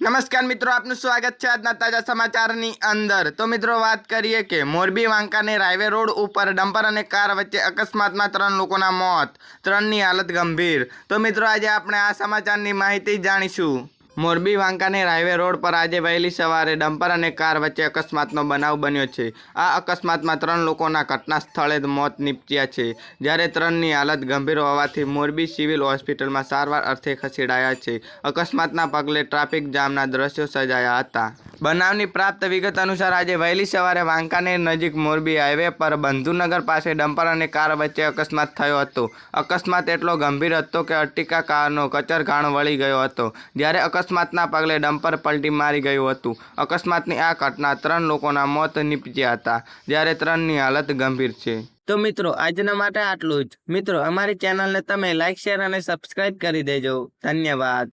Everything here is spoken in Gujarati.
નમસ્કાર મિત્રો, આપનું સ્વાગત છે આજના તાજા સમાચારની અંદર. તો મિત્રો, વાત કરીએ કે મોરબી વાંકાને રાયવે રોડ ઉપર ડમ્પર અને કાર વચ્ચે અકસ્માતમાં ત્રણ લોકોના મોત. ત્રણની હાલત ગંભીર. તો મિત્રો, આજે આપણે આ સમાચારની માહિતી જાણીશું. મોરબી વાંકાનેર હાઈવે રોડ પર આજે વહેલી સવારે ડમ્પર અને કાર વચ્ચે અકસ્માતનો બનાવ બન્યો છે. આ અકસ્માતમાં ત્રણ લોકોના ઘટના સ્થળે જ મોત નીપજ્યા છે. જ્યારે ત્રણની હાલત ગંભીર હોવાથી મોરબી સિવિલ હોસ્પિટલમાં સારવાર અર્થે ખસેડાયા છે. અકસ્માતના પગલે ટ્રાફિક જામના દ્રશ્યો સર્જાયા હતા. બનાવની પ્રાપ્ત વિગત અનુસાર આજે વહેલી સવારે વાંકાનેર નજીક મોરબી હાઈવે પર બંધુનગર પાસે ડમ્પર અને કાર વચ્ચે અકસ્માત થયો હતો. અકસ્માત એટલો ગંભીર હતો કે અર્ટિકા કારનો કચરઘાણ વળી ગયો હતો. જ્યારે અકસ્માતના પગલે ડમ્પર પલટી મારી ગયું હતું. અકસ્માતની આ ઘટના ત્રણ લોકોના મોત નીપજ્યા હતા, જ્યારે ત્રણની હાલત ગંભીર છે. તો મિત્રો, આજના માટે આટલું જ. મિત્રો, અમારી ચેનલને તમે લાઇક શેર અને સબસ્ક્રાઇબ કરી દેજો. ધન્યવાદ.